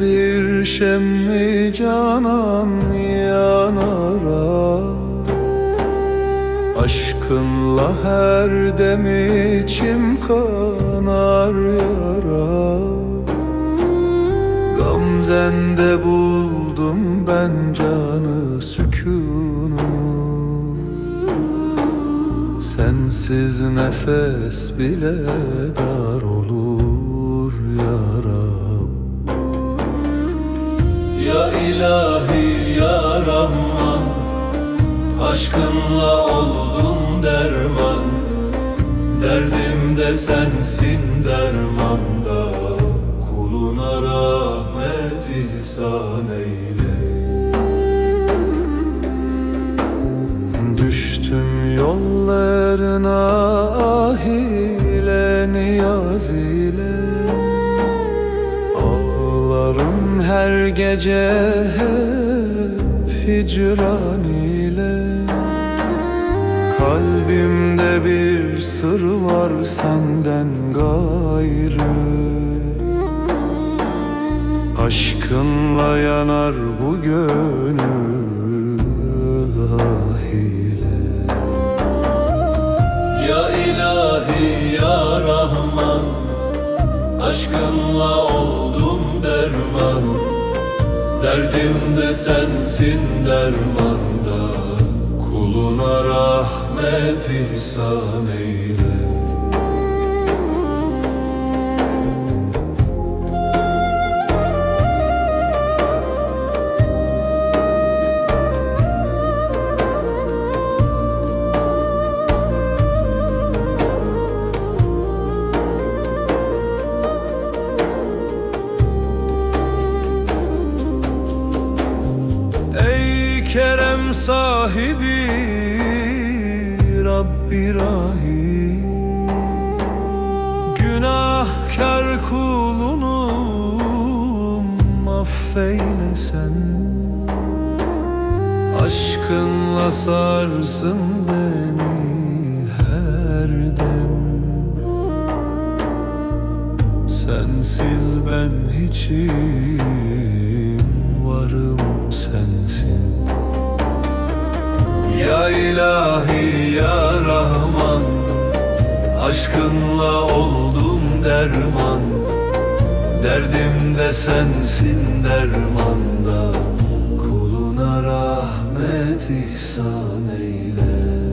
bir şemmi canan yanara? Aşkınla her dem içim kanar yara. Gamzende buldum ben canı sükunu. Sensiz nefes bile dar olur ilahi ya Rahman Aşkınla oldum derman. Derdimde sensin dermanda Kuluna rahmet ihsan eyle. Düştüm yollarına her gece hep hicran ile. Kalbimde bir sır var senden gayrı. Aşkınla yanar bu gönül ah ile Ya ilahi ya Rahman Aşkınla Derdimde sensin dermanda Kuluna rahmet ihsan eyle sahibi Rabbi Rahim. Günahkar kulunum affeyle sen Aşkınla sarsın beni her dem. Sensiz ben hiçim Aşkınla oldum derman Derdimde sensin dermanda. Kuluna rahmet ihsan eyle